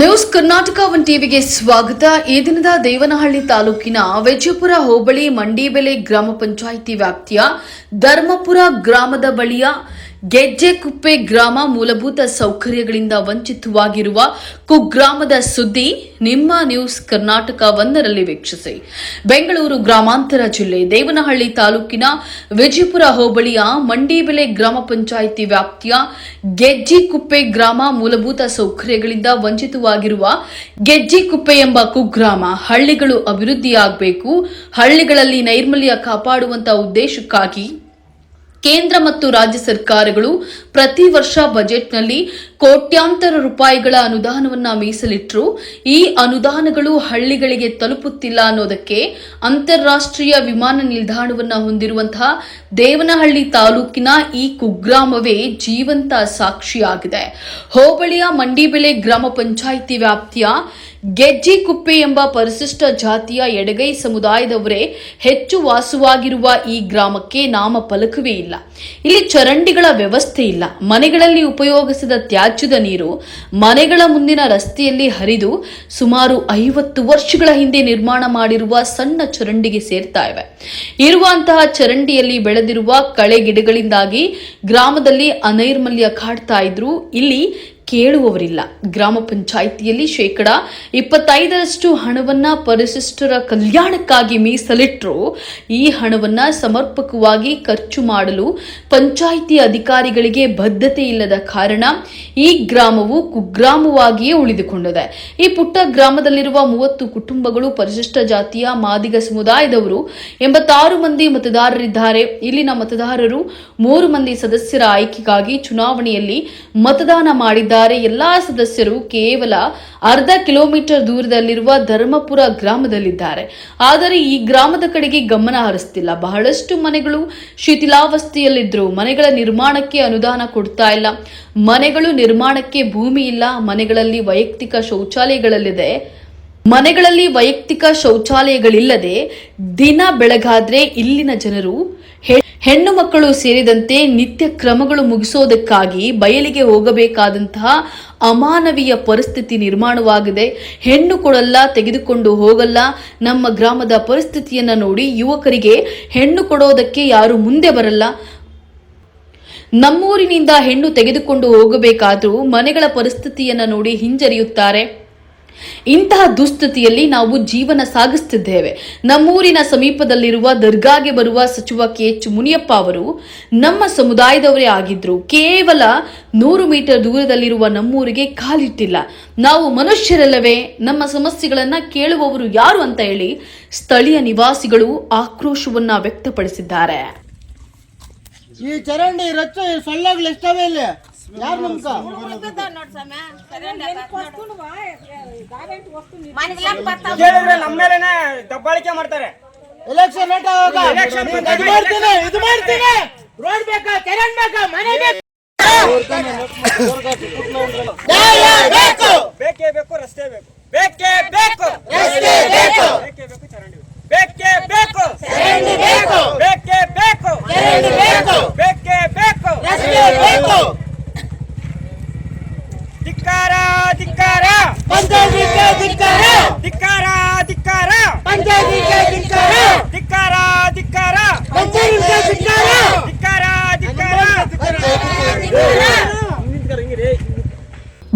News Karnataka one ಟಿವಿಗೆ ಸ್ವಾಗತ. ಈ ದಿನದ ದೇವನಹಳ್ಳಿ ತಾಲೂಕಿನ ವೆಜಪುರ ಹೋಬಳಿ ಮಂಡಿಬೆಲೆ ಗ್ರಾಮ ಪಂಚಾಯಿತಿ ವ್ಯಾಪ್ತಿಯ ಧರ್ಮಪುರ ಗ್ರಾಮದ ಬಳಿಯ ಗೆಜ್ಜೆಕುಪ್ಪೆ ಗ್ರಾಮ ಮೂಲಭೂತ ಸೌಕರ್ಯಗಳಿಂದ ವಂಚಿತವಾಗಿರುವ ಕುಗ್ರಾಮದ ಸುದ್ದಿ ನಿಮ್ಮ ನ್ಯೂಸ್ ಕರ್ನಾಟಕ ಒಂದರಲ್ಲಿ ವೀಕ್ಷಿಸಿ. ಬೆಂಗಳೂರು ಗ್ರಾಮಾಂತರ ಜಿಲ್ಲೆ ದೇವನಹಳ್ಳಿ ತಾಲೂಕಿನ ವಿಜಯಪುರ ಹೋಬಳಿಯ ಮಂಡಿಬೆಲೆ ಗ್ರಾಮ ಪಂಚಾಯಿತಿ ವ್ಯಾಪ್ತಿಯ ಗೆಜ್ಜಿಕುಪ್ಪೆ ಗ್ರಾಮ ಮೂಲಭೂತ ಸೌಕರ್ಯಗಳಿಂದ ವಂಚಿತವಾಗಿರುವ ಗೆಜ್ಜಿಕುಪ್ಪೆ ಎಂಬ ಕುಗ್ರಾಮ ಹಳ್ಳಿಗಳು ಅಭಿವೃದ್ಧಿಯಾಗಬೇಕು. ಹಳ್ಳಿಗಳಲ್ಲಿ ನೈರ್ಮಲ್ಯ ಕಾಪಾಡುವಂತಹ ಉದ್ದೇಶಕ್ಕಾಗಿ ಕೇಂದ್ರ ಮತ್ತು ರಾಜ್ಯ ಸರ್ಕಾರಗಳು ಪ್ರತಿ ವರ್ಷ ಬಜೆಟ್ನಲ್ಲಿ ಕೋಟ್ಯಾಂತರ ರೂಪಾಯಿಗಳ ಅನುದಾನವನ್ನ ಮೀಸಲಿಟ್ಟರು ಈ ಅನುದಾನಗಳು ಹಳ್ಳಿಗಳಿಗೆ ತಲುಪುತ್ತಿಲ್ಲ ಅನ್ನೋದಕ್ಕೆ ಅಂತಾರಾಷ್ಟ್ರೀಯ ವಿಮಾನ ನಿಲ್ದಾಣವನ್ನ ಹೊಂದಿರುವಂತಹ ದೇವನಹಳ್ಳಿ ತಾಲೂಕಿನ ಈ ಕುಗ್ರಾಮವೇ ಜೀವಂತ ಸಾಕ್ಷಿಯಾಗಿದೆ. ಹೋಬಳಿಯ ಮಂಡಿಬೆಲೆ ಗ್ರಾಮ ಪಂಚಾಯಿತಿ ವ್ಯಾಪ್ತಿಯ ಗೆಜ್ಜಿಕುಪ್ಪೆ ಎಂಬ ಪರಿಶಿಷ್ಟ ಜಾತಿಯ ಎಡಗೈ ಸಮುದಾಯದವರೇ ಹೆಚ್ಚು ವಾಸವಾಗಿರುವ ಈ ಗ್ರಾಮಕ್ಕೆ ನಾಮ ಫಲಕವೇ ಇಲ್ಲ. ಇಲ್ಲಿ ಚರಂಡಿಗಳ ವ್ಯವಸ್ಥೆ ಇಲ್ಲ. ಮನೆಗಳಲ್ಲಿ ಉಪಯೋಗಿಸಿದ ತ್ಯಾಜ್ಯದ ನೀರು ಮನೆಗಳ ಮುಂದಿನ ರಸ್ತೆಯಲ್ಲಿ ಹರಿದು ಸುಮಾರು ಐವತ್ತು ವರ್ಷಗಳ ಹಿಂದೆ ನಿರ್ಮಾಣ ಮಾಡಿರುವ ಸಣ್ಣ ಚರಂಡಿಗೆ ಸೇರ್ತಾ ಇವೆ. ಇರುವಂತಹ ಚರಂಡಿಯಲ್ಲಿ ಬೆಳೆದಿರುವ ಕಳೆ ಗಿಡಗಳಿಂದಾಗಿ ಗ್ರಾಮದಲ್ಲಿ ಅನೈರ್ಮಲ್ಯ ಕಾಡ್ತಾ ಇದ್ರು. ಇಲ್ಲಿ ಕೇಳುವವರಿಲ್ಲ. ಗ್ರಾಮ ಪಂಚಾಯಿತಿಯಲ್ಲಿ ಶೇಕಡ ಇಪ್ಪತ್ತೈದರಷ್ಟು ಹಣವನ್ನ ಪರಿಶಿಷ್ಟರ ಕಲ್ಯಾಣಕ್ಕಾಗಿ ಮೀಸಲಿಟ್ಟರು ಈ ಹಣವನ್ನ ಸಮರ್ಪಕವಾಗಿ ಖರ್ಚು ಮಾಡಲು ಪಂಚಾಯಿತಿ ಅಧಿಕಾರಿಗಳಿಗೆ ಬದ್ಧತೆ ಇಲ್ಲದ ಕಾರಣ ಈ ಗ್ರಾಮವು ಕುಗ್ರಾಮವಾಗಿಯೇ ಉಳಿದುಕೊಂಡಿದೆ, ಈ ಪುಟ್ಟ ಗ್ರಾಮದಲ್ಲಿರುವ ಮೂವತ್ತು ಕುಟುಂಬಗಳು ಪರಿಶಿಷ್ಟ ಜಾತಿಯ ಮಾದಿಗ ಸಮುದಾಯದವರು ಎಂಬತ್ತಾರು ಮಂದಿ ಮತದಾರರಿದ್ದಾರೆ. ಇಲ್ಲಿನ ಮತದಾರರು ಮೂರು ಮಂದಿ ಸದಸ್ಯರ ಆಯ್ಕೆಗಾಗಿ ಚುನಾವಣೆಯಲ್ಲಿ ಮತದಾನ ಮಾಡಿದ್ದಾರೆ. ಎಲ್ಲಾ ಸದಸ್ಯರು ಕೇವಲ ಅರ್ಧ ಕಿಲೋಮೀಟರ್ ದೂರದಲ್ಲಿರುವ ಧರ್ಮಪುರ ಗ್ರಾಮದಲ್ಲಿದ್ದಾರೆ. ಆದರೆ ಈ ಗ್ರಾಮದ ಕಡೆಗೆ ಗಮನ ಹರಿಸ್ತಿಲ್ಲ. ಬಹಳಷ್ಟು ಮನೆಗಳು ಶಿಥಿಲಾವಸ್ಥೆಯಲ್ಲಿದ್ದರು ಮನೆಗಳ ನಿರ್ಮಾಣಕ್ಕೆ ಅನುದಾನ ಕೊಡ್ತಾ ಇಲ್ಲ. ಮನೆಗಳು ನಿರ್ಮಾಣಕ್ಕೆ ಭೂಮಿ ಇಲ್ಲ. ಮನೆಗಳಲ್ಲಿ ವೈಯಕ್ತಿಕ ಶೌಚಾಲಯಗಳಲ್ಲಿದೆ. ಮನೆಗಳಲ್ಲಿ ವೈಯಕ್ತಿಕ ಶೌಚಾಲಯಗಳಿಲ್ಲದೆ ದಿನ ಬೆಳಗಾದ್ರೆ ಇಲ್ಲಿನ ಜನರು ಹೆಣ್ಣು ಮಕ್ಕಳು ಸೇರಿದಂತೆ ನಿತ್ಯ ಕ್ರಮಗಳು ಮುಗಿಸೋದಕ್ಕಾಗಿ ಬಯಲಿಗೆ ಹೋಗಬೇಕಾದಂತಹ ಅಮಾನವೀಯ ಪರಿಸ್ಥಿತಿ ನಿರ್ಮಾಣವಾಗಿದೆ. ಹೆಣ್ಣು ಕೊಡಲ್ಲ, ತೆಗೆದುಕೊಂಡು ಹೋಗಲ್ಲ. ನಮ್ಮ ಗ್ರಾಮದ ಪರಿಸ್ಥಿತಿಯನ್ನು ನೋಡಿ ಯುವಕರಿಗೆ ಹೆಣ್ಣು ಕೊಡೋದಕ್ಕೆ ಯಾರು ಮುಂದೆ ಬರಲ್ಲ. ನಮ್ಮೂರಿನಿಂದ ಹೆಣ್ಣು ತೆಗೆದುಕೊಂಡು ಹೋಗಬೇಕಾದರೂ ಮನೆಗಳ ಪರಿಸ್ಥಿತಿಯನ್ನು ನೋಡಿ ಹಿಂಜರಿಯುತ್ತಾರೆ. ಇಂತಹ ದುಸ್ಥಿತಿಯಲ್ಲಿ ನಾವು ಜೀವನ ಸಾಗಿಸುತ್ತಿದ್ದೇವೆ ನಮ್ಮೂರಿನ ಸಮೀಪದಲ್ಲಿರುವ ದರ್ಗಾಗೆ ಬರುವ ಸಚಿವ ಕೆ ಎಚ್ ಮುನಿಯಪ್ಪ ಅವರು ನಮ್ಮ ಸಮುದಾಯದವರೇ ಆಗಿದ್ರು. ಕೇವಲ ನೂರು ಮೀಟರ್ ದೂರದಲ್ಲಿರುವ ನಮ್ಮೂರಿಗೆ ಕಾಲಿಟ್ಟಿಲ್ಲ. ನಾವು ಮನುಷ್ಯರಲ್ಲವೇ, ನಮ್ಮ ಸಮಸ್ಯೆಗಳನ್ನ ಕೇಳುವವರು ಯಾರು ಅಂತ ಹೇಳಿ ಸ್ಥಳೀಯ ನಿವಾಸಿಗಳು ಆಕ್ರೋಶವನ್ನ ವ್ಯಕ್ತಪಡಿಸಿದ್ದಾರೆ. ಈ ಚರಂಡಿ ರಚ್ಚ ಸೊಳ್ಳೆಗಳು ಇಷ್ಟವೇ ಇಲ್ಲಿ? ಯಾರು ನಮ್ಕ ಕೇಳಿದ್ರೆ ನಮ್ಮ ಮೇಲೆನೆ ದಬ್ಬಾಳಿಕೆ ಮಾಡ್ತಾರೆ. ಎಲೆಕ್ಷನ್ ಲೇಟ್ ಇದು ಮಾಡ್ತೀನಿ ಇದು ಮಾಡ್ತೀನಿ. ರೋಡ್ ಬೇಕಾ ಚರಂಡ್ ಬೇಕಾ ಮನೆ ಬೇಕಾ. ಬೇಕು. ಬೇಕೇ ಬೇಕು ರಸ್ತೆ ಬೇಕು. ಬೇಕೇ ಬೇಕು. ರಸ್ತೆ ಬೇಕು. ಬೇಕೇ ಬೇಕು ಚರಂಡಿ ಬೇಕು. ಬೇಕೇ ಬೇಕು. ಚರಂಡಿ ಬೇಕು. ಬೇಕೇ ಬೇಕು. ಚರಂಡಿ ಬೇಕು. ಬೇಕೇ ಬೇಕು. ರಸ್ತೆ ಬೇಕು. ಧಿಕ್ಕಾರ ಧಿಕ್ಕಾರ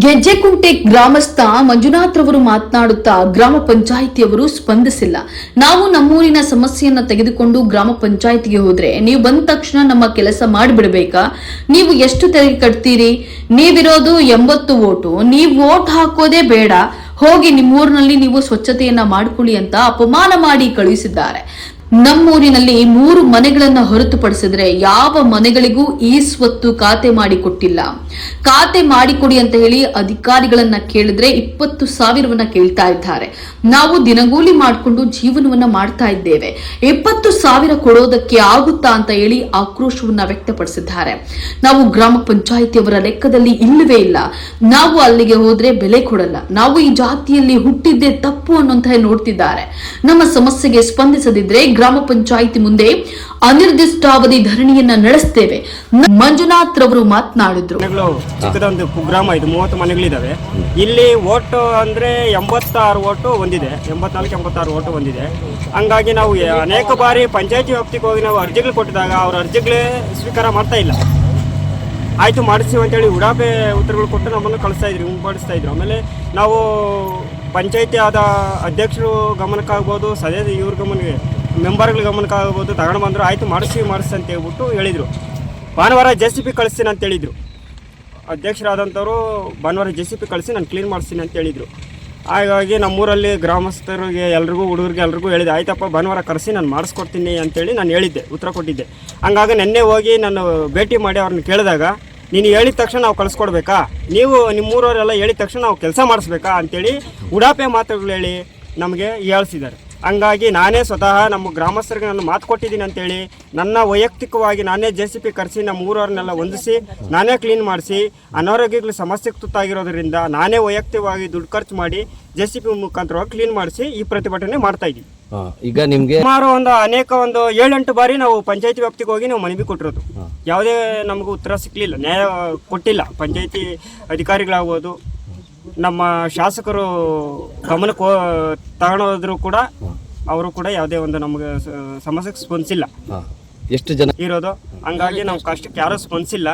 ಗೆಜ್ಜೆಕುಂಟೆ ಗ್ರಾಮಸ್ಥ ಮಂಜುನಾಥ್ರವರು ಮಾತನಾಡುತ್ತಾ ಗ್ರಾಮ ಪಂಚಾಯಿತಿಯವರು ಸ್ಪಂದಿಸಿಲ್ಲ. ನಾವು ನಮ್ಮೂರಿನ ಸಮಸ್ಯೆಯನ್ನ ತೆಗೆದುಕೊಂಡು ಗ್ರಾಮ ಪಂಚಾಯಿತಿಗೆ ಹೋದ್ರೆ ನೀವು ಬಂದ ತಕ್ಷಣ ನಮ್ಮ ಕೆಲಸ ಮಾಡಿಬಿಡ್ಬೇಕಾ? ನೀವು ಎಷ್ಟು ತೆರಿಗೆ ಕಟ್ತೀರಿ? ನೀವಿರೋದು ಎಂಬತ್ತು ಓಟು. ನೀವು ವೋಟ್ ಹಾಕೋದೇ ಬೇಡ. ಹೋಗಿ ನಿಮ್ಮೂರಿನಲ್ಲಿ ನೀವು ಸ್ವಚ್ಛತೆಯನ್ನ ಮಾಡಿಕೊಳ್ಳಿ ಅಂತ ಅಪಮಾನ ಮಾಡಿ ಕಳುಹಿಸಿದ್ದಾರೆ. ನಮ್ಮೂರಿನಲ್ಲಿ ಮೂರು ಮನೆಗಳನ್ನ ಹೊರತುಪಡಿಸಿದ್ರೆ ಯಾವ ಮನೆಗಳಿಗೂ ಈ ಸ್ವತ್ತು ಖಾತೆ ಮಾಡಿ ಕೊಟ್ಟಿಲ್ಲ. ಖಾತೆ ಮಾಡಿಕೊಡಿ ಅಂತ ಹೇಳಿ ಅಧಿಕಾರಿಗಳನ್ನ ಕೇಳಿದ್ರೆ ಇಪ್ಪತ್ತು ಸಾವಿರವನ್ನ ಕೇಳ್ತಾ ಇದ್ದಾರೆ. ನಾವು ದಿನಗೂಲಿ ಮಾಡಿಕೊಂಡು ಜೀವನವನ್ನ ಮಾಡ್ತಾ ಇದ್ದೇವೆ. ಇಪ್ಪತ್ತು ಸಾವಿರ ಕೊಡೋದಕ್ಕೆ ಆಗುತ್ತಾ ಅಂತ ಹೇಳಿ ಆಕ್ರೋಶವನ್ನ ವ್ಯಕ್ತಪಡಿಸಿದ್ದಾರೆ. ನಾವು ಗ್ರಾಮ ಪಂಚಾಯಿತಿಯವರ ಲೆಕ್ಕದಲ್ಲಿ ಇಲ್ಲವೇ ಇಲ್ಲ. ನಾವು ಅಲ್ಲಿಗೆ ಹೋದ್ರೆ ಬೆಲೆ ಕೊಡಲ್ಲ. ನಾವು ಈ ಜಾತಿಯಲ್ಲಿ ಹುಟ್ಟಿದ್ದೇ ತಪ್ಪು ಅನ್ನುವಂತಹ ನೋಡ್ತಿದ್ದಾರೆ. ನಮ್ಮ ಸಮಸ್ಯೆಗೆ ಸ್ಪಂದಿಸದಿದ್ರೆ ಗ್ರಾಮ ಪಂಚಾಯಿತಿ ಮುಂದೆ ಅನಿರ್ದಿಷ್ಟಾವಧಿ ಧರಣಿಯನ್ನ ನಡೆಸ್ತೇವೆ. ಮಂಜುನಾಥ್ ರವರು ಮಾತನಾಡಿದ್ರು. ಒಂದು ಕುಗ್ರಾಮ ಇದು, ಮೂವತ್ತು ಮನೆಗಳಿದ್ದಾವೆ ಇಲ್ಲಿ ಓಟು ಅಂದ್ರೆ ಎಂಬತ್ತಾರು ಓಟು ಹೊಂದಿದೆ ಎಂಬತ್ನಾಲ್ಕು, ಎಂಬತ್ತಾರು ಓಟು ಹೊಂದಿದೆ ಹಂಗಾಗಿ ನಾವು ಅನೇಕ ಬಾರಿ ಪಂಚಾಯಿತಿ ವ್ಯಾಪ್ತಿಗೆ ಹೋಗಿ ನಾವು ಅರ್ಜಿಗಳು ಕೊಟ್ಟಿದಾಗ ಅವ್ರ ಅರ್ಜಿಗಳೇ ಸ್ವೀಕಾರ ಮಾಡ್ತಾ ಇಲ್ಲ. ಆಯಿತು ಮಾಡಿಸ್ತೀವಿ ಅಂತೇಳಿ ಉಡಾಪೆ ಉತ್ತರಗಳು ಕೊಟ್ಟು ನಮ್ಮನ್ನು ಕಳಿಸ್ತಾ ಇದ್ರು ಹಿಂಪಡಿಸ್ತಾ ಇದ್ರು. ಆಮೇಲೆ ನಾವು ಪಂಚಾಯಿತಿ ಆದ ಅಧ್ಯಕ್ಷರು ಗಮನಕ್ಕಾಗ್ಬೋದು ಸದಸ್ಯ ಇವ್ರ ಗಮನಕ್ಕೆ ಮೆಂಬರ್ಗಳ ಗಮನಕ್ಕಾಗ್ಬೋದು ತಗೊಂಡು ಬಂದರು ಆಯಿತು, ಮಾಡಿಸಿ ಮಾಡಿಸಿ ಅಂತ ಹೇಳ್ಬಿಟ್ಟು ಹೇಳಿದರು. ಭಾನುವಾರ ಜೆ ಸಿ ಪಿ ಕಳಿಸ್ತೀನಿ ಅಂತ ಹೇಳಿದರು. ಅಧ್ಯಕ್ಷರಾದಂಥವ್ರು ಭಾನುವಾರ ಜೆ ಸಿ ಪಿ ಕಳಿಸಿ, ನಾನು ಕ್ಲೀನ್ ಮಾಡಿಸ್ತೀನಿ ಅಂತ ಹೇಳಿದರು. ಹಾಗಾಗಿ ನಮ್ಮೂರಲ್ಲಿ ಗ್ರಾಮಸ್ಥರಿಗೆ ಎಲ್ರಿಗೂ, ಹುಡುಗರಿಗೆ ಎಲ್ರಿಗೂ ಹೇಳಿದೆ, ಆಯ್ತಪ್ಪ, ಭಾನುವಾರ ಕರೆಸಿ, ನಾನು ಮಾಡಿಸ್ಕೊಡ್ತೀನಿ ಅಂತೇಳಿ ನಾನು ಹೇಳಿದ್ದೆ, ಉತ್ತರ ಕೊಟ್ಟಿದ್ದೆ. ಹಂಗಾಗಿ ನೆನ್ನೆ ಹೋಗಿ ನಾನು ಭೇಟಿ ಮಾಡಿ ಅವ್ರನ್ನ ಕೇಳಿದಾಗ, ನೀನು ಹೇಳಿದ ತಕ್ಷಣ ನಾವು ಕಳಿಸ್ಕೊಡ್ಬೇಕಾ? ನೀವು ನಿಮ್ಮೂರವರೆಲ್ಲ ಹೇಳಿದ ತಕ್ಷಣ ನಾವು ಕೆಲಸ ಮಾಡಿಸ್ಬೇಕಾ? ಅಂತೇಳಿ ಉಡಾಪೆ ಮಾತುಗಳು ಹೇಳಿ ನಮಗೆ ಹೇಳ್ಸಿದ್ದಾರೆ. ಹಂಗಾಗಿ ನಾನೇ ಸ್ವತಃ ನಮ್ಮ ಗ್ರಾಮಸ್ಥರಿಗೆ ನಾನು ಮಾತು ಕೊಟ್ಟಿದ್ದೀನಿ ಅಂತೇಳಿ ನನ್ನ ವೈಯಕ್ತಿಕವಾಗಿ ನಾನೇ ಜೆ ಸಿ ಪಿ ಕರೆಸಿ ನಮ್ಮ ಊರವ್ರನ್ನೆಲ್ಲ ಹೊಂದಿಸಿ ನಾನೇ ಕ್ಲೀನ್ ಮಾಡಿಸಿ ಅನಾರೋಗ್ಯಗಳು ಸಮಸ್ಯೆಗೆ ತುತ್ತಾಗಿರೋದ್ರಿಂದ ನಾನೇ ವೈಯಕ್ತಿಕವಾಗಿ ದುಡ್ಡು ಖರ್ಚು ಮಾಡಿ ಜೆ ಸಿ ಪಿ ಮುಖಾಂತರವಾಗಿ ಕ್ಲೀನ್ ಮಾಡಿಸಿ ಈ ಪ್ರತಿಭಟನೆ ಮಾಡ್ತಾ ಇದ್ದೀವಿ. ಈಗ ನಿಮ್ಗೆ ಸುಮಾರು ಒಂದು ಅನೇಕ ಒಂದು ಏಳೆಂಟು ಬಾರಿ ನಾವು ಪಂಚಾಯತಿ ವ್ಯಾಪ್ತಿಗೆ ಹೋಗಿ ನಾವು ಮನವಿ ಕೊಟ್ಟಿರೋದು. ಯಾವುದೇ ನಮಗೂ ಉತ್ತರ ಸಿಕ್ಕಲಿಲ್ಲ ನ್ಯಾಯ ಕೊಟ್ಟಿಲ್ಲ. ಪಂಚಾಯತಿ ಅಧಿಕಾರಿಗಳಾಗ್ಬೋದು ನಮ್ಮ ಶಾಸಕರು ಗಮನಕ್ಕೆ ತಗೊಂಡೋದ್ರು ಕೂಡ ಅವರು ಕೂಡ ಯಾವುದೇ ಒಂದು ನಮಗೆ ಸಮಸ್ಯೆಗೆ ಸ್ಪಂದಿಸಿಲ್ಲ. ಎಷ್ಟು ಜನ? ಇರೋದು. ಹಂಗಾಗಿ ನಮ್ಮ ಕಷ್ಟಕ್ಕೆ ಯಾರೂ ಸ್ಪಂದಿಸಿಲ್ಲ.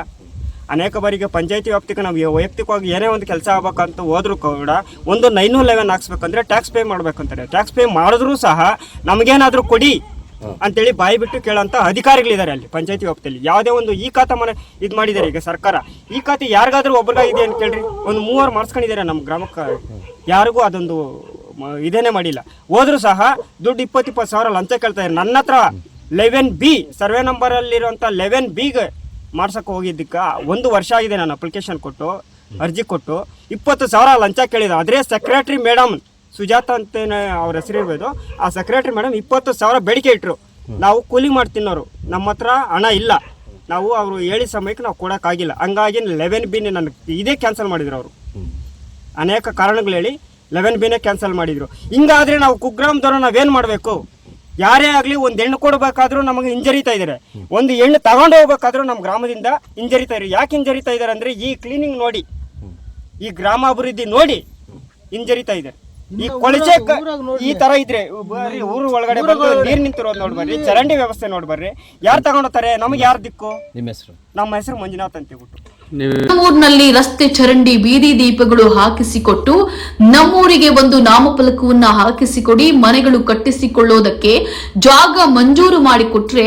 ಅನೇಕ ಬಾರಿಗೆ ಪಂಚಾಯತಿ ವ್ಯಾಪ್ತಿಗೆ ನಾವು ವೈಯಕ್ತಿಕವಾಗಿ ಏನೇ ಒಂದು ಕೆಲಸ ಆಗ್ಬೇಕಂತ ಹೋದ್ರೂ ಕೂಡ ಒಂದು ನೈನು ಲೆವೆನ್ ಹಾಕ್ಸ್ಬೇಕಂದ್ರೆ ಟ್ಯಾಕ್ಸ್ ಪೇ ಮಾಡ್ಬೇಕಂತಾರೆ. ಟ್ಯಾಕ್ಸ್ ಪೇ ಮಾಡಿದ್ರೂ ಸಹ ನಮಗೇನಾದರೂ ಕೊಡಿ. ಅಂತೇಳಿ ಬಾಯಿ ಬಿಟ್ಟು ಕೇಳೋಂಥ ಅಧಿಕಾರಿಗಳಿದ್ದಾರೆ ಅಲ್ಲಿ, ಪಂಚಾಯತಿ ವ್ಯಾಪ್ತಿಯಲ್ಲಿ. ಯಾವುದೇ ಒಂದು ಈ ಖಾತೆ ಮನೆ ಇದು ಮಾಡಿದ್ದಾರೆ ಈಗ ಸರ್ಕಾರ. ಈ ಖಾತೆ ಯಾರಿಗಾದ್ರೂ ಇದೆ ಅಂತ ಕೇಳ್ರಿ. ಒಂದು ಮೂವರು ಮಾಡಿಸ್ಕೊಂಡಿದ್ದಾರೆ ನಮ್ಮ ಗ್ರಾಮಕ್ಕೆ. ಯಾರಿಗೂ ಅದೊಂದು ಇದೇನೆ ಮಾಡಿಲ್ಲ. ಹೋದ್ರೂ ಸಹ ದುಡ್ಡು ಇಪ್ಪತ್ತು ಇಪ್ಪತ್ತು ಸಾವಿರ ಲಂಚ ಕೇಳ್ತಾ ಇದ್ದಾರೆ. ನನ್ನ ಹತ್ರ ಲೆವೆನ್ ಬಿ, ಸರ್ವೆ ನಂಬರಲ್ಲಿರುವಂಥ ಲೆವೆನ್ ಬಿಗೆ ಮಾಡ್ಸಕ್ಕೆ ಹೋಗಿದ್ದಕ್ಕೆ ಒಂದು ವರ್ಷ ಆಗಿದೆ ನಾನು ಅಪ್ಲಿಕೇಶನ್ ಕೊಟ್ಟು, ಅರ್ಜಿ ಕೊಟ್ಟು, ಇಪ್ಪತ್ತು ಸಾವಿರ ಲಂಚ ಕೇಳಿದ. ಆದರೆ ಸೆಕ್ರೆಟ್ರಿ ಮೇಡಮ್ ಸುಜಾತ ಅಂತೇನೆ ಅವ್ರ ಹೆಸರು ಇರ್ಬೋದು ಆ ಸೆಕ್ರೆಟ್ರಿ ಮೇಡಮ್ ಇಪ್ಪತ್ತು ಸಾವಿರ ಬೇಡಿಕೆ ಇಟ್ಟರು ನಾವು ಕೂಲಿ ಮಾಡಿ ತಿನ್ನೋರು. ನಮ್ಮ ಹತ್ರ ಹಣ ಇಲ್ಲ. ನಾವು ಅವರು ಹೇಳಿದ ಸಮಯಕ್ಕೆ ನಾವು ಕೊಡೋಕ್ಕಾಗಿಲ್ಲ ಹಂಗಾಗಿ ಲೆವೆನ್ ಬಿನೇ ನನಗೆ ಇದೇ ಕ್ಯಾನ್ಸಲ್ ಮಾಡಿದ್ರು ಅವರು. ಅನೇಕ ಕಾರಣಗಳು ಹೇಳಿ ಲೆವೆನ್ ಬಿನೇ ಕ್ಯಾನ್ಸಲ್ ಮಾಡಿದ್ರು. ಹಿಂಗಾದರೆ ನಾವು ಕುಗ್ರಾಮದವ್ರು ನಾವೇನು ಮಾಡಬೇಕು? ಯಾರೇ ಆಗಲಿ ಒಂದು ಹೆಣ್ಣು ಕೊಡಬೇಕಾದ್ರೂ ನಮಗೆ ಹಿಂಜರಿತಾ ಇದ್ದಾರೆ ಒಂದು ಹೆಣ್ಣು ತಗೊಂಡು ಹೋಗ್ಬೇಕಾದ್ರೂ ನಮ್ಮ ಗ್ರಾಮದಿಂದ ಹಿಂಜರಿತಾ ಇದ್ದಾರೆ ಯಾಕೆ ಹಿಂಜರಿತಾ ಇದ್ದಾರೆ ಅಂದರೆ ಈ ಕ್ಲೀನಿಂಗ್ ನೋಡಿ, ಈ ಗ್ರಾಮಾಭಿವೃದ್ಧಿ ನೋಡಿ ಹಿಂಜರಿತಾ ಇದ್ದಾರೆ ಈ ಕೊಳಚೆ ಕ- ಈ ತರ ಇದ್ರೆ ಬರ್ರಿ ಊರು ಒಳಗಡೆ ಬಂದು ನೀರ್ ನಿಂತಿರೋದು ನೋಡ್ಬರ್ರಿ ಚರಂಡಿ ವ್ಯವಸ್ಥೆ ನೋಡ್ಬರ್ರಿ ಯಾರು ತಗೊಂಡೋಗ್ತಾರೆ ನಮಗೆ ಯಾರು ದಿಕ್ಕು? ನಿಮ್ಮ ಹೆಸರು? ನಮ್ಮ ಹೆಸರು ಮಂಜುನಾಥ್ ಅಂತ ಹೇಳ್ಬಿಟ್ಟು. ನಮ್ಮೂರಿನಲ್ಲಿ ರಸ್ತೆ ಚರಂಡಿ ಬೀದಿ ದೀಪಗಳು ಹಾಕಿಸಿಕೊಟ್ಟು ನಮ್ಮೂರಿಗೆ ಒಂದು ನಾಮಫಲಕವನ್ನ ಹಾಕಿಸಿಕೊಡಿ ಮನೆಗಳು ಕಟ್ಟಿಸಿಕೊಳ್ಳೋದಕ್ಕೆ ಜಾಗ ಮಂಜೂರು ಮಾಡಿಕೊಟ್ರೆ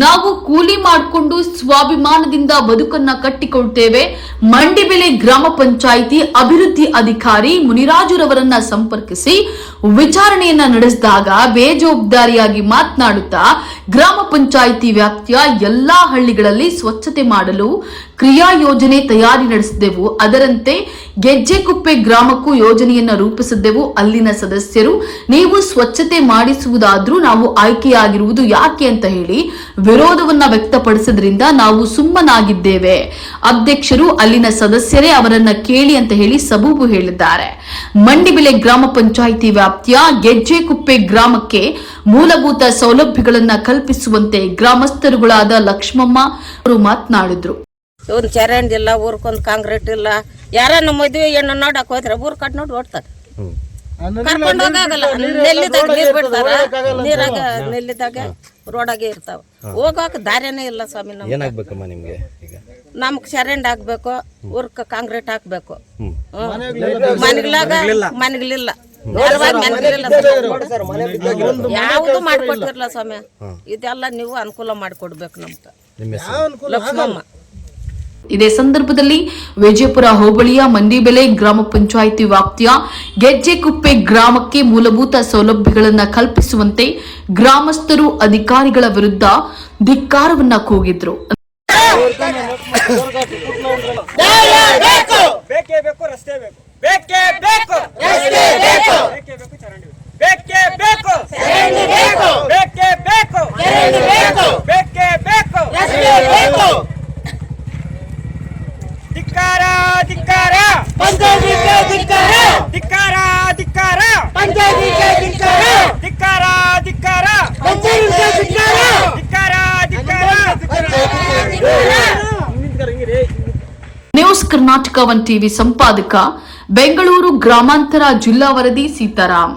ನಾವು ಕೂಲಿ ಮಾಡಿಕೊಂಡು ಸ್ವಾಭಿಮಾನದಿಂದ ಬದುಕನ್ನ ಕಟ್ಟಿಕೊಳ್ತೇವೆ. ಮಂಡಿಬೆಲೆ ಗ್ರಾಮ ಪಂಚಾಯಿತಿ ಅಭಿವೃದ್ಧಿ ಅಧಿಕಾರಿ ಮುನಿರಾಜುರವರನ್ನ ಸಂಪರ್ಕಿಸಿ ವಿಚಾರಣೆಯನ್ನ ನಡೆಸಿದಾಗ ಬೇಜವಾಬ್ದಾರಿಯಾಗಿ ಮಾತನಾಡುತ್ತಾ ಗ್ರಾಮ ಪಂಚಾಯಿತಿ ವ್ಯಾಪ್ತಿಯ ಎಲ್ಲಾ ಹಳ್ಳಿಗಳಲ್ಲಿ ಸ್ವಚ್ಛತೆ ಮಾಡಲು ಕ್ರಿಯಾ ಯೋಜನೆ ತಯಾರಿ ನಡೆಸಿದೆವು. ಅದರಂತೆ ಗೆಜ್ಜೆಕುಪ್ಪೆ ಗ್ರಾಮಕ್ಕೂ ಯೋಜನೆಯನ್ನ ರೂಪಿಸಿದ್ದೆವು ಅಲ್ಲಿನ ಸದಸ್ಯರು, ನೀವು ಸ್ವಚ್ಛತೆ ಮಾಡಿಸುವುದಾದ್ರೂ ನಾವು ಆಯ್ಕೆಯಾಗಿರುವುದು ಯಾಕೆ ಅಂತ ಹೇಳಿ ವಿರೋಧವನ್ನ ವ್ಯಕ್ತಪಡಿಸಿದ್ರಿಂದ ನಾವು ಸುಮ್ಮನಾಗಿದ್ದೇವೆ. ಅಧ್ಯಕ್ಷರು, ಅಲ್ಲಿನ ಸದಸ್ಯರೇ ಅವರನ್ನ ಕೇಳಿ ಅಂತ ಹೇಳಿ ಸಬೂಬು ಹೇಳಿದ್ದಾರೆ. ಮಂಡಿಬೆಲೆ ಗ್ರಾಮ ಪಂಚಾಯಿತಿ ವ್ಯಾಪ್ತಿಯ ಗೆಜ್ಜೆಕುಪ್ಪೆ ಗ್ರಾಮಕ್ಕೆ ಮೂಲಭೂತ ಸೌಲಭ್ಯಗಳನ್ನ ಕಲ್ಪಿಸುವಂತೆ ಗ್ರಾಮಸ್ಥರುಗಳಾದ ಲಕ್ಷ್ಮಮ್ಮ ಅವರು ಮಾತನಾಡಿದ್ರು. ಒಂದು ಚರಂಡಿ ಇಲ್ಲ ಊರ್ಕೊಂದು ಕಾಂಕ್ರೀಟ್ ಇಲ್ಲ. ಯಾರ ನಮ್ಮ ಮದುವೆ ಹೆಣ್ಣು ನೋಡಕ್ ಹೋದ್ರೆ ಊರ್ ಕಟ್ ನೋಡಿ ಓಡ್ತಾರೆ ಕರ್ಕೊಂಡು ಹೋಗಾಗಲ್ಲ. ನೆಲ್ಲಿದಾಗ ನೀರು ಬಿಡ್ತಾರ. ನೀರಾಗ ನೆಲ್ಲಿದಾಗ ರೋಡಾಗೆ ಇರ್ತಾವ. ಹೋಗಾಕ ದಾರಿನೇ ಇಲ್ಲ ಸ್ವಾಮಿ ನಮ್ಗೆ. ಏನಾಗ್ಬೇಕಮ್ಮ ನಿಮ್ಗೆ ನಮ್ಗೆ ಚರಂಡಿ ಹಾಕ್ಬೇಕು ಊರ್ಕ ಕಾಂಕ್ರೀಟ್ ಹಾಕ್ಬೇಕು. ಮನೆಗ್ಲಾಗ ಮನೆಗ್ಲಿಲ್ಲ ಯಾವುದು ಮಾಡ್ಕೊಟ್ಟಿರಲ್ಲ ಸ್ವಾಮಿ. ಇದೆಲ್ಲ ನೀವು ಅನುಕೂಲ ಮಾಡ್ಕೊಡ್ಬೇಕು ನಮ್ಗೆ. ನಿಮ್ಮ ಲಕ್ಷ್ಮಮ್ಮ. ಇದೇ ಸಂದರ್ಭದಲ್ಲಿ ವಿಜಯಪುರ ಹೋಬಳಿಯ ಮಂಡಿಬೆಲೆ ಗ್ರಾಮ ಪಂಚಾಯಿತಿ ವ್ಯಾಪ್ತಿಯ ಗೆಜ್ಜೆಕುಪ್ಪೆ ಗ್ರಾಮಕ್ಕೆ ಮೂಲಭೂತ ಸೌಲಭ್ಯಗಳನ್ನು ಕಲ್ಪಿಸುವಂತೆ ಗ್ರಾಮಸ್ಥರು ಅಧಿಕಾರಿಗಳ ವಿರುದ್ಧ ಧಿಕ್ಕಾರವನ್ನ ಕೂಗಿದ್ರು. ಬೇಕೇ ಬೇಕು ರಸ್ತೆ ಬೇಕು ಬೇಕೇ ಬೇಕು ರಸ್ತೆ ಬೇಕು ಬೇಕೇ ಬೇಕು ಚರಂಡಿ ಬೇಕೇ ಬೇಕು ಚರಂಡಿ ಬೇಕು ಬೇಕೇ ಬೇಕು ಚರಂಡಿ ಬೇಕು ಬೇಕೇ ಬೇಕು ರಸ್ತೆ ಬೇಕು ಧಿಕ್ಕಾರ ಧಿಕ್ಕಾರ ಪಂಚಾಯತಿಗೆ ಧಿಕ್ಕಾರ ಧಿಕ್ಕಾರ ಧಿಕ್ಕಾರ ಪಂಚಾಯತಿಗೆ ಧಿಕ್ಕಾರ ಧಿಕ್ಕಾರ ಧಿಕ್ಕಾರ ಪಂಚಾಯತಿಗೆ ಧಿಕ್ಕಾರ ಧಿಕ್ಕಾರ ಧಿಕ್ಕಾರ ಕರ್ನಾಟಕ ಒನ್ ಟಿವಿ ಸಂಪಾದಕ ಬೆಂಗಳೂರು ಗ್ರಾಮಾಂತರ ಜಿಲ್ಲಾ ವರದಿ ಸೀತಾರಾಮ್.